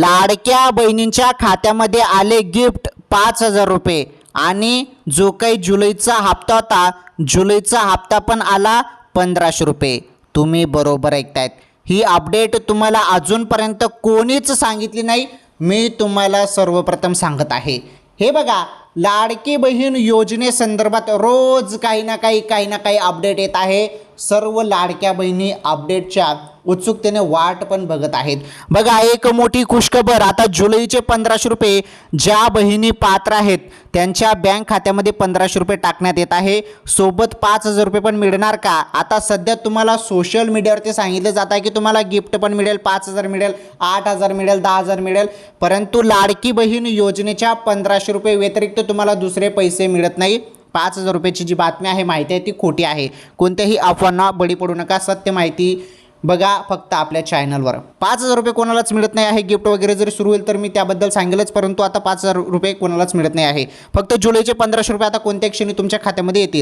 लाडक्या बहिणींच्या खात्यामध्ये आले गिफ्ट पाच हजार रुपये. आणि जो काही जुलैचा हप्ता होता जुलैचा हप्ता पण आला पंधराशे रुपये. तुम्ही बरोबर ऐकतायत. ही अपडेट तुम्हाला अजूनपर्यंत कोणीच सांगितली नाही मी तुम्हाला सर्वप्रथम सांगत आहे. हे बघा लाडकी बहीण योजनेसंदर्भात रोज काही ना काही काही ना काही अपडेट येत आहे. सर्व लाडक्या बहिणी अपडेटच्या उत्सुकतेने वाट पण बघत आहेत. बघा एक मोठी खुशखबर. आता जुलैचे पंधराशे रुपये ज्या बहिणी पात्र आहेत त्यांच्या बँक खात्यामध्ये पंधराशे रुपये टाकण्यात येत आहे. सोबत पाच हजार रुपये पण मिळणार का? आता सध्या तुम्हाला सोशल मीडियावरती सांगितलं जात आहे की तुम्हाला गिफ्ट पण मिळेल पाच हजार मिळेल आठ हजार मिळेल दहा हजार मिळेल. परंतु लाडकी बहीण योजनेच्या पंधराशे रुपये व्यतिरिक्त तुम्हाला दुसरे पैसे मिळत नाही. पाच हजार रुपयाची जी बातमी आहे माहिती आहे ती खोटी आहे. कोणत्याही अफवांना बळी पडू नका. सत्य माहिती बघा फक्त आपल्या चॅनलवर पाच हजार रुपये कोणालाच मिळत नाही आहे. गिफ्ट वगैरे जरी सुरू होईल तर मी त्याबद्दल सांगेलच परंतु आता पाच हजार रुपये कोणालाच मिळत नाही आहे. फक्त जुलैचे पंधराशे रुपये आता कोणत्या क्षणी तुमच्या खात्यामध्ये येतील.